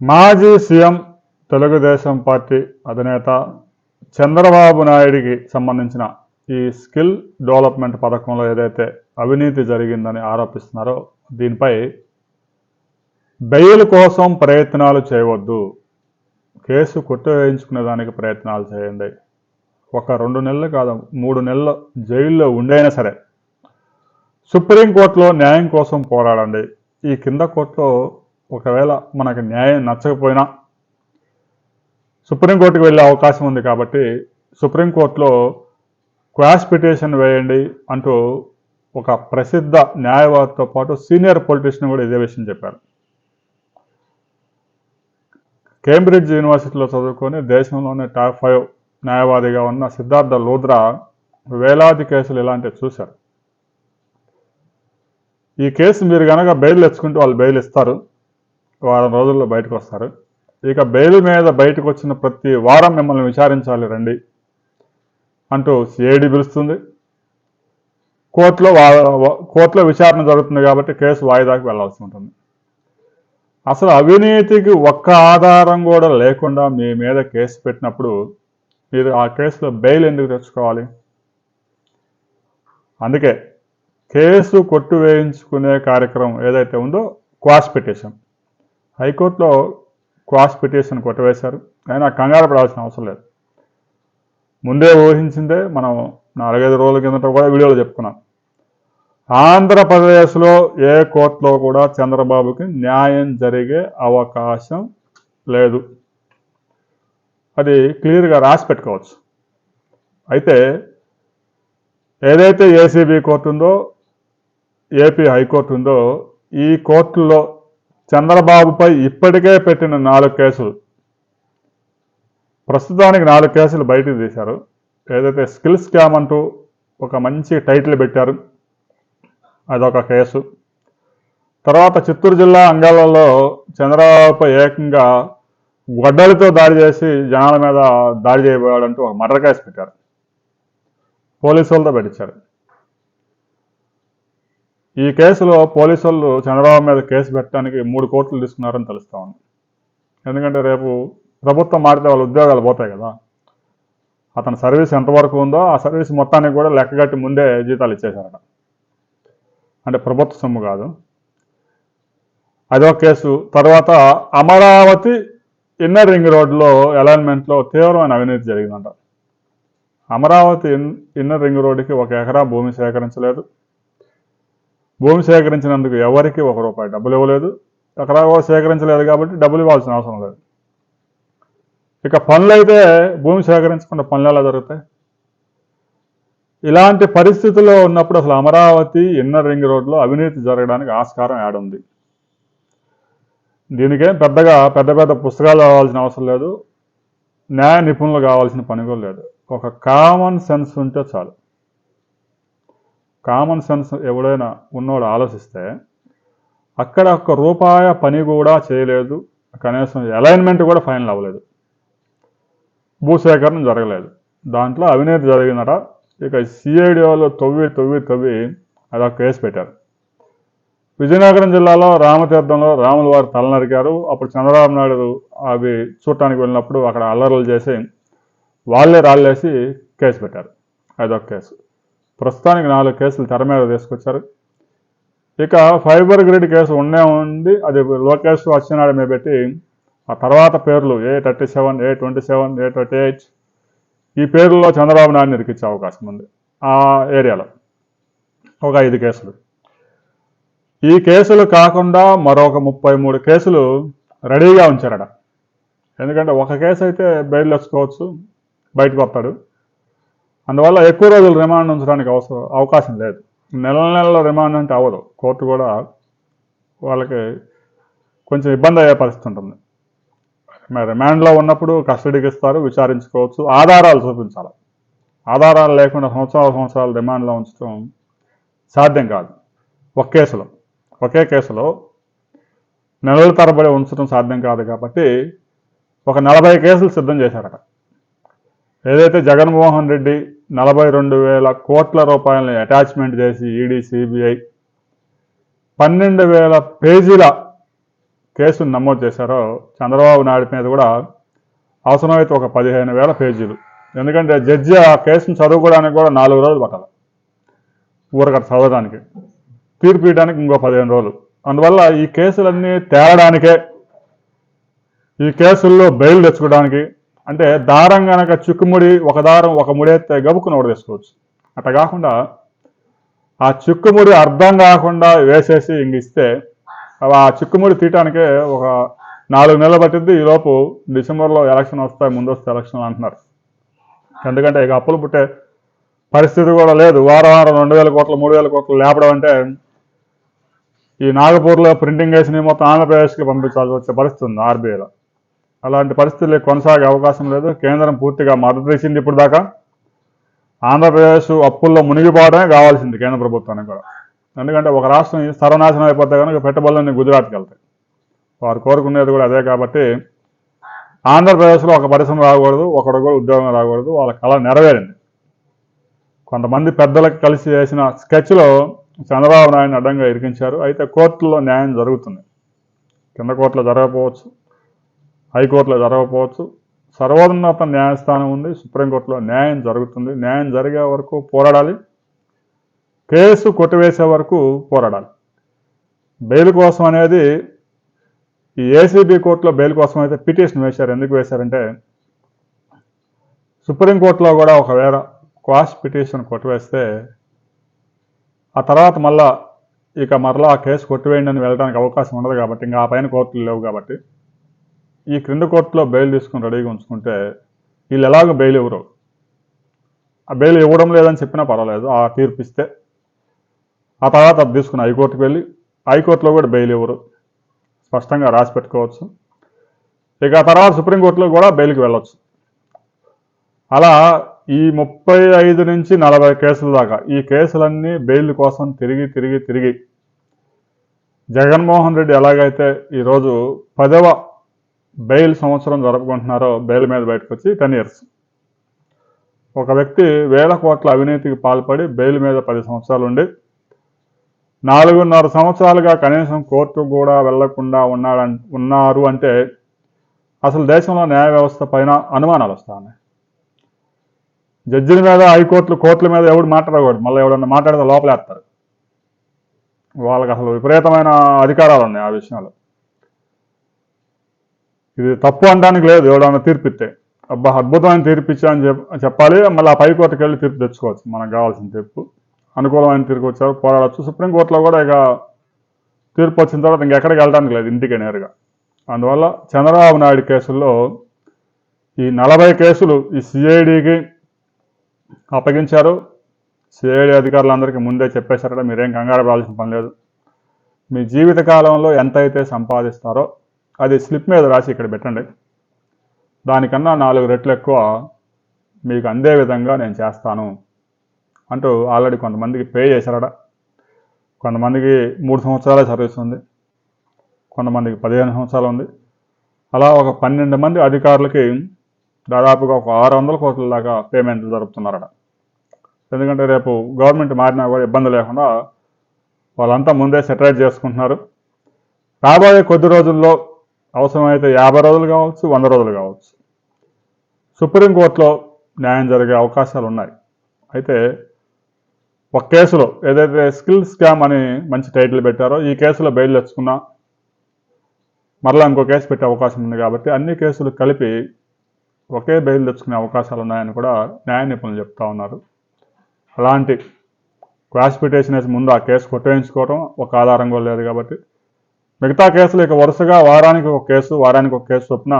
మాజీ CM Telugu Desam party అధినేత చంద్రబాబు నాయుడికి సంబంధించిన ఈ స్కిల్ డెవలప్మెంట్ పథకంలో ఏదైతే అవినీతి జరిగిందని ఆరోపిస్తున్నారో దీనిపై బెయిల్ కోసం ప్రయత్నాలు చేయవద్దు. కేసు కొట్టివేయించుకునే దానికి ప్రయత్నాలు చేయండి. ఒక రెండు నెలలు కాదు మూడు నెలలు జైల్లో ఉండైనా సరే సుప్రీంకోర్టులో న్యాయం కోసం పోరాడండి. ఈ కింద కోర్టులో ఒకవేళ మనకు న్యాయం నచ్చకపోయినా సుప్రీంకోర్టుకు వెళ్ళే అవకాశం ఉంది కాబట్టి సుప్రీంకోర్టులో క్వాష్ పిటిషన్ వేయండి అంటూ ఒక ప్రసిద్ధ న్యాయవాదితో పాటు సీనియర్ పొలిటీషియన్ కూడా ఇదే విషయం చెప్పారు. కేంబ్రిడ్జ్ యూనివర్సిటీలో చదువుకొని దేశంలోనే టాప్ ఫైవ్ న్యాయవాదిగా ఉన్న సిద్ధార్థ లోద్రా వేలాది కేసులు ఇలాంటివి చూశారు. ఈ కేసు మీరు కనుక బెయిల్ తెచ్చుకుంటే వాళ్ళు బెయిల్ ఇస్తారు. వారం రోజుల్లో బయటకు వస్తారు. ఇక బెయిల్ మీద బయటకు వచ్చిన ప్రతి వారం మిమ్మల్ని విచారించాలి రండి అంటూ సిఐడి పిలుస్తుంది. కోర్టులో వా- కోర్టులో విచారణ జరుగుతుంది కాబట్టి కేసు వాయిదాకి వెళ్ళాల్సి ఉంటుంది. అసలు అవినీతికి ఒక్క ఆధారం కూడా లేకుండా మీ మీద కేసు పెట్టినప్పుడు మీరు ఆ కేసులో బెయిల్ ఎందుకు తెచ్చుకోవాలి? అందుకే కేసు కొట్టు వేయించుకునే కార్యక్రమం ఏదైతే ఉందో క్వాష్ పిటిషన్. హైకోర్టులో క్వాష్ పిటిషన్ కొట్టవేశారు. అయినా కంగారు పడాల్సిన అవసరం లేదు. ముందే ఊహించిందే మనం నాలుగైదు రోజుల కిందట కూడా వీడియోలో చెప్పుకున్నాం ఆంధ్రప్రదేశ్లో ఏ కోర్టులో కూడా చంద్రబాబుకి న్యాయం జరిగే అవకాశం లేదు. అది క్లియర్గా రాసి పెట్టుకోవచ్చు. అయితే ఏదైతే ఏసీబీ కోర్టు ఉందో ఏపీ హైకోర్టు ఉందో ఈ కోర్టుల్లో చంద్రబాబుపై ఇప్పటికే పెట్టిన నాలుగు కేసులు. ప్రస్తుతానికి నాలుగు కేసులు బయటకు తీశారు. ఏదైతే స్కిల్ స్కామ్ అంటూ ఒక మంచి టైటిల్ పెట్టారు అదొక కేసు. తర్వాత చిత్తూరు జిల్లా అంగాలలో చంద్రబాబుపై ఏకంగా గొడ్డలతో దాడి చేసి జనాల మీద దాడి చేయబోయాడంటూ ఒక మర్ర కేసు పెట్టారు. పోలీసు వాళ్ళతో పెట్టించారు. ఈ కేసులో పోలీసు వాళ్ళు చంద్రబాబు మీద కేసు పెట్టడానికి మూడు కోట్లు తీసుకున్నారని తెలుస్తా ఉంది. ఎందుకంటే రేపు ప్రభుత్వం మారితే వాళ్ళ ఉద్యోగాలు పోతాయి కదా. అతని సర్వీస్ ఎంతవరకు ఉందో ఆ సర్వీస్ మొత్తానికి కూడా లెక్కగట్టి ముందే జీతాలు ఇచ్చేశారట. అంటే ప్రభుత్వ సొమ్ము కాదు. అదో కేసు తర్వాత అమరావతి ఇన్నర్ రింగ్ రోడ్లో అలైన్మెంట్లో తీవ్రమైన అవినీతి జరిగిందంట. అమరావతి ఇన్ ఇన్నర్ రింగ్ రోడ్డుకి ఒక ఎకరా భూమి సేకరించలేదు. భూమి సేకరించినందుకు ఎవరికి ఒక రూపాయి డబ్బులు ఇవ్వలేదు. ఎకరా కూడా సేకరించలేదు కాబట్టి డబ్బులు ఇవ్వాల్సిన అవసరం లేదు. ఇక పనులు అయితే భూమి సేకరించకుండా పనులు ఎలా జరుగుతాయి? ఇలాంటి పరిస్థితుల్లో ఉన్నప్పుడు అసలు అమరావతి ఇన్నర్ రింగ్ రోడ్లో అవినీతి జరగడానికి ఆస్కారం ఏడుంది దీనికేం పెద్దగా పెద్ద పెద్ద పుస్తకాలు కావాల్సిన అవసరం లేదు. న్యాయ నిపుణులు కావాల్సిన పని కూడా లేదు. ఒక కామన్ సెన్స్ ఉంటే చాలు. కామన్ సెన్స్ ఎవడైనా ఉన్నోడు ఆలోచిస్తే అక్కడ ఒక్క రూపాయ పని కూడా చేయలేదు కనీసం అలైన్మెంట్ కూడా ఫైనల్ అవ్వలేదు. భూసేకరణ జరగలేదు. దాంట్లో అవినీతి జరిగిందట. ఇక సిఐడి వాళ్ళు తవ్వి తవ్వి తవ్వి ఒక కేసు పెట్టారు. విజయనగరం జిల్లాలో రామతీర్థంలో రాముల వారు తల నరికారు అప్పుడు చంద్రబాబు నాయుడు అవి చూడటానికి వెళ్ళినప్పుడు అక్కడ అల్లర్లు చేసి వాళ్ళే రాళ్ళేసి కేసు పెట్టారు. అదొక కేసు. ప్రస్తుతానికి నాలుగు కేసులు తెర మీద తీసుకొచ్చారు. ఇక ఫైబర్ గ్రిడ్ కేసు ఉండే ఉంది. అది లోకేష్ వచ్చినాడు మీద పెట్టి ఆ తర్వాత పేర్లు A thirty seven A twenty seven A thirty eight ఈ పేర్లలో చంద్రబాబు నాయుడు ఇరికిచ్చే అవకాశం ఉంది ఆ ఏరియాలో. ఒక ఐదు కేసులు. ఈ కేసులు కాకుండా మరొక ముప్పై మూడు కేసులు రెడీగా ఉంచారట. ఎందుకంటే ఒక కేసు అయితే బెయిల్ వచ్చుకోవచ్చు బయటకు వస్తాడు. అందువల్ల ఎక్కువ రోజులు రిమాండ్ ఉంచడానికి అవసరం అవకాశం లేదు. నెల నెలల రిమాండ్ అంటే అవ్వదు. కోర్టు కూడా వాళ్ళకి కొంచెం ఇబ్బంది అయ్యే పరిస్థితి ఉంటుంది. మరి రిమాండ్లో ఉన్నప్పుడు కస్టడీకి ఇస్తారు విచారించుకోవచ్చు. ఆధారాలు చూపించాలి. ఆధారాలు లేకుండా సంవత్సరాల సంవత్సరాలు రిమాండ్లో ఉంచడం సాధ్యం కాదు. ఒక కేసులో ఒకే కేసులో నెలల తరబడి ఉంచడం సాధ్యం కాదు కాబట్టి ఒక నలభై కేసులు సిద్ధం చేశారట. ఏదైతే జగన్మోహన్ రెడ్డి నలభై రెండు వేల కోట్ల రూపాయలని అటాచ్మెంట్ చేసి ఈడీ సిబిఐ పన్నెండు వేల పేజీల కేసును నమోదు చేశారో చంద్రబాబు నాయుడు మీద కూడా అవసరమైతే ఒక పదిహేను వేల పేజీలు. ఎందుకంటే జడ్జి ఆ కేసును చదువుకోవడానికి కూడా నాలుగు రోజులు పట్టాలి ఊరకట్ట చదవడానికి. తీర్పు ఇవ్వడానికి ఇంకో పదిహేను రోజులు. అందువల్ల ఈ కేసులన్నీ తేలడానికే ఈ కేసుల్లో బెయిల్ తెచ్చుకోవడానికి అంటే దారం కనుక చిక్కుముడి ఒక దారం ఒక ముడేస్తే గబుక్కుని ఒకటి తీసుకోవచ్చు అట్లా కాకుండా ఆ చిక్కుముడి అర్థం కాకుండా వేసేసి ఇంక ఇస్తే ఆ చిక్కుముడి తీయటానికే ఒక నాలుగు నెలలు పట్టింది ఈలోపు డిసెంబర్లో ఎలక్షన్ వస్తాయి ముందొస్తే ఎలక్షన్లు ఎలక్షన్ అంటున్నారు. ఎందుకంటే ఇక అప్పులు పుట్టే పరిస్థితి కూడా లేదు. వారం వారం రెండు వేల కోట్లు మూడు వేల కోట్లు లేపడం అంటే ఈ నాగపూర్లో ప్రింటింగ్ వేసి మొత్తం ఆంధ్రప్రదేశ్కి పంపించాల్సి వచ్చే పరిస్థితి ఉంది ఆర్బీఐలో. అలాంటి పరిస్థితులు కొనసాగే అవకాశం లేదు. కేంద్రం పూర్తిగా మద్దతు ఇచ్చింది ఇప్పుడు దాకా ఆంధ్రప్రదేశ్ అప్పుల్లో మునిగిపోవడమే కావాల్సింది కేంద్ర ప్రభుత్వానికి కూడా. ఎందుకంటే ఒక రాష్ట్రం సర్వనాశనం అయిపోతే కనుక పెట్టుబడులన్నీ గుజరాత్కి వెళ్తాయి. వారు కోరుకునేది కూడా అదే కాబట్టి ఆంధ్రప్రదేశ్లో ఒక పరిశ్రమ రాకూడదు ఒకడు కూడా ఉద్యోగం రాకూడదు వాళ్ళ కళ నెరవేరింది. కొంతమంది పెద్దలకు కలిసి చేసిన స్కెచ్లో చంద్రబాబు నాయుడు అడ్డంగా ఇరికించారు. అయితే కోర్టులో న్యాయం జరుగుతుంది. కింద కోర్టులో జరగకపోవచ్చు. హైకోర్టులో జరగకపోవచ్చు. సర్వోన్నత న్యాయస్థానం ఉంది సుప్రీంకోర్టులో న్యాయం జరుగుతుంది. న్యాయం జరిగే వరకు పోరాడాలి. కేసు కొట్టివేసే వరకు పోరాడాలి. బెయిల్ కోసం అనేది ఈ ఏసీబీ కోర్టులో బెయిల్ కోసం అయితే పిటిషన్ వేశారు. ఎందుకు వేశారంటే సుప్రీంకోర్టులో కూడా ఒకవేళ క్వాష్ పిటిషన్ కొట్టివేస్తే ఆ తర్వాత మళ్ళా ఇక మరలా ఆ కేసు కొట్టివేయండి అని వెళ్ళడానికి అవకాశం ఉండదు కాబట్టి ఇంకా ఆ పైన కోర్టులు లేవు కాబట్టి. ఈ క్రింద కోర్టులో బెయిల్ తీసుకుని రెడీగా ఉంచుకుంటే వీళ్ళు ఎలాగో బెయిల్ ఇవ్వరు. ఆ బెయిల్ ఇవ్వడం లేదని చెప్పినా పర్వాలేదు ఆ తీర్పు ఇస్తే. ఆ తర్వాత అది తీసుకుని హైకోర్టుకు వెళ్ళి హైకోర్టులో కూడా బెయిల్ ఇవ్వరు. స్పష్టంగా రాసి పెట్టుకోవచ్చు. ఇక ఆ తర్వాత సుప్రీంకోర్టులో కూడా బెయిల్కి వెళ్ళొచ్చు. అలా ఈ ముప్పై ఐదు నుంచి నలభై కేసుల దాకా ఈ కేసులన్నీ బెయిల్ కోసం తిరిగి తిరిగి తిరిగి జగన్మోహన్ రెడ్డి ఎలాగైతే ఈరోజు పదవ బెయిల్ సంవత్సరం జరుపుకుంటున్నారో బెయిల్ మీద బయటకు వచ్చి టెన్ ఇయర్స్. ఒక వ్యక్తి వేల కోట్ల అవినీతికి పాల్పడి బెయిల్ మీద పది సంవత్సరాలు ఉండి నాలుగున్నర సంవత్సరాలుగా కనీసం కోర్టు కూడా వెళ్ళకుండా ఉన్నాడ ఉన్నారు అంటే అసలు దేశంలో న్యాయ వ్యవస్థ పైన అనుమానాలు వస్తాయి జడ్జిల మీద హైకోర్టులు కోర్టుల మీద ఎవడు మాట్లాడకూడదు. మళ్ళీ ఎవడన్నా మాట్లాడితే లోపలేస్తారు వాళ్ళకి అసలు విపరీతమైన అధికారాలు ఉన్నాయి ఆ విషయంలో. ఇది తప్పు అనడానికి లేదు ఎవడన్నా తీర్పిస్తే. అబ్బా అద్భుతమైన తీర్పు ఇచ్చా అని చెప్పాలి మళ్ళీ ఆ పై వెళ్ళి తీర్పు తెచ్చుకోవచ్చు. మనకు కావాల్సిన తీర్పు. అనుకూలమైన తీర్పు వచ్చారు పోరాడచ్చు. సుప్రీంకోర్టులో కూడా ఇక తీర్పు వచ్చిన తర్వాత ఇంకెక్కడికి వెళ్ళడానికి లేదు ఇంటికి నేరుగా. అందువల్ల చంద్రబాబు నాయుడు కేసుల్లో ఈ నలభై కేసులు ఈ సిఐడికి అప్పగించారు. సిఐడి అధికారులందరికీ ముందే చెప్పేశారట మీరేం కంగారు పడాల్సిన పని లేదు. మీ జీవిత కాలంలో సంపాదిస్తారో అది స్లిప్ మీద రాసి ఇక్కడ పెట్టండి. దానికన్నా నాలుగు రెట్లు ఎక్కువ మీకు అందే విధంగా నేను చేస్తాను అంటూ ఆల్రెడీ కొంతమందికి పే చేశారట. కొంతమందికి మూడు సంవత్సరాల సర్వీస్ ఉంది. కొంతమందికి పదిహేను సంవత్సరాలు ఉంది. అలా ఒక పన్నెండు మంది అధికారులకి దాదాపుగా ఒక ఆరు వందల కోట్ల దాకా పేమెంట్లు జరుపుతున్నారట. ఎందుకంటే రేపు గవర్నమెంట్ మారినా కూడా ఇబ్బంది లేకుండా వాళ్ళంతా ముందే సెటరేట్ చేసుకుంటున్నారు. రాబోయే కొద్ది రోజుల్లో అవసరమైతే యాభై రోజులు కావచ్చు వంద రోజులు కావచ్చు. సుప్రీంకోర్టులో న్యాయం జరిగే అవకాశాలు ఉన్నాయి. అయితే ఒక కేసులో ఏదైతే స్కిల్ స్కామ్ అని మంచి టైటిల్ పెట్టారో ఈ కేసులో బెయిల్ తెచ్చుకున్నా మరలా ఇంకో కేసు పెట్టే అవకాశం ఉంది కాబట్టి అన్ని కేసులు కలిపి ఒకే బెయిల్ తెచ్చుకునే అవకాశాలు ఉన్నాయని కూడా న్యాయ నిపుణులు చెప్తా ఉన్నారు. అలాంటి క్వాష్ వేసి ముందు ఆ కేసు కొట్టేయించుకోవడం ఒక ఆధారం కూడా లేదు కాబట్టి మిగతా కేసులు ఇక వరుసగా వారానికి ఒక కేసు వారానికి ఒక కేసు చొప్పున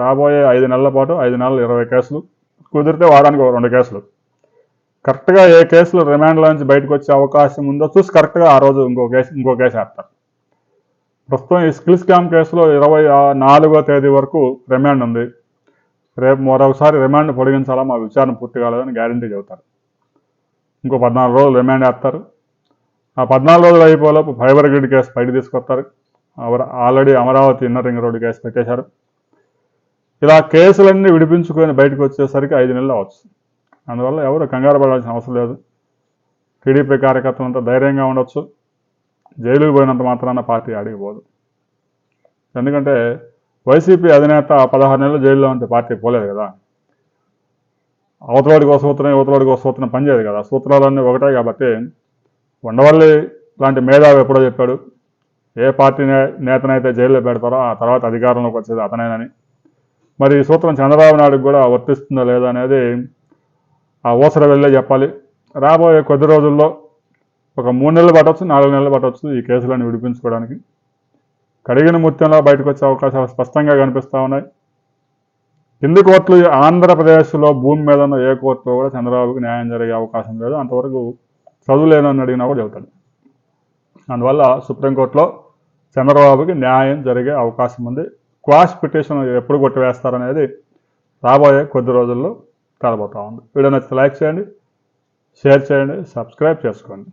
రాబోయే ఐదు నెలల పాటు ఐదు నెలలు ఇరవై కేసులు కుదిరితే వారానికి ఒక రెండు కేసులు. కరెక్ట్గా ఏ కేసులు రిమాండ్లో నుంచి బయటకు వచ్చే అవకాశం ఉందో చూసి కరెక్ట్గా ఆ రోజు ఇంకో కేసు ఇంకో కేసు వేస్తారు. ప్రస్తుతం ఈ స్కిల్ స్కామ్ కేసులో ఇరవై నాలుగో తేదీ వరకు రిమాండ్ ఉంది. రేపు మరొకసారి రిమాండ్ పొడిగించాలా? మా విచారణ పూర్తి కాలేదని గ్యారంటీ చెబుతారు. ఇంకో పద్నాలుగు రోజులు రిమాండ్ వేస్తారు. ఆ పద్నాలుగు రోజులు అయిపోలోపు ఫైబర్ గ్రిడ్ కేసు బయట తీసుకొస్తారు. Already Amaravati inner ring road case పెట్టేశారు. ఇలా కేసులన్నీ విడిపించుకొని బయటకు వచ్చేసరికి ఐదు నెలలు అవచ్చు. అందువల్ల ఎవరు కంగారు పడాల్సిన అవసరం లేదు. టీడీపీ కార్యకర్తలంతా ధైర్యంగా ఉండొచ్చు. జైలుకు పోయినంత మాత్రాన పార్టీ అడిగిపోదు ఎందుకంటే వైసీపీ అధినేత పదహారు నెలలు జైల్లో ఉంటే పార్టీ పోలేదు కదా. అవతలవాడికి ఒక సూత్రం యువతలాడికి ఒక సూత్రం పనిచేయదు కదా. సూత్రాలన్నీ ఒకటే కాబట్టి ఉండవల్లి లాంటి మేధావి ఎప్పుడో చెప్పాడు. ఏ పార్టీ నేతనైతే జైల్లో పెడతారో ఆ తర్వాత అధికారంలోకి వచ్చేది అతనేనని. మరి ఈ సూత్రం చంద్రబాబు నాయుడుకి కూడా వర్తిస్తుందో లేదా అనేది ఆ ఊసర వెళ్ళే చెప్పాలి. రాబోయే కొద్ది రోజుల్లో ఒక మూడు నెలలు పట్టవచ్చు నాలుగు నెలలు పట్టవచ్చు ఈ కేసులను విడిపించుకోవడానికి. కడిగిన ముత్యంలో బయటకు వచ్చే అవకాశాలు స్పష్టంగా కనిపిస్తూ ఉన్నాయి. కింది కోర్టులు ఆంధ్రప్రదేశ్లో భూమి మీద ఉన్న ఏ కోర్టులో కూడా చంద్రబాబుకి న్యాయం జరిగే అవకాశం లేదు. అంతవరకు చదువులేనని అడిగినా కూడా చెబుతాడు అందువల్ల సుప్రీంకోర్టులో చంద్రబాబుకి న్యాయం జరిగే అవకాశం ఉంది. క్వాష్ పిటిషన్ ఎప్పుడు కొట్టివేస్తారనేది రాబోయే కొద్ది రోజుల్లో కలబోతా ఉంది. వీడియో నచ్చితే లైక్ చేయండి షేర్ చేయండి సబ్స్క్రైబ్ చేసుకోండి.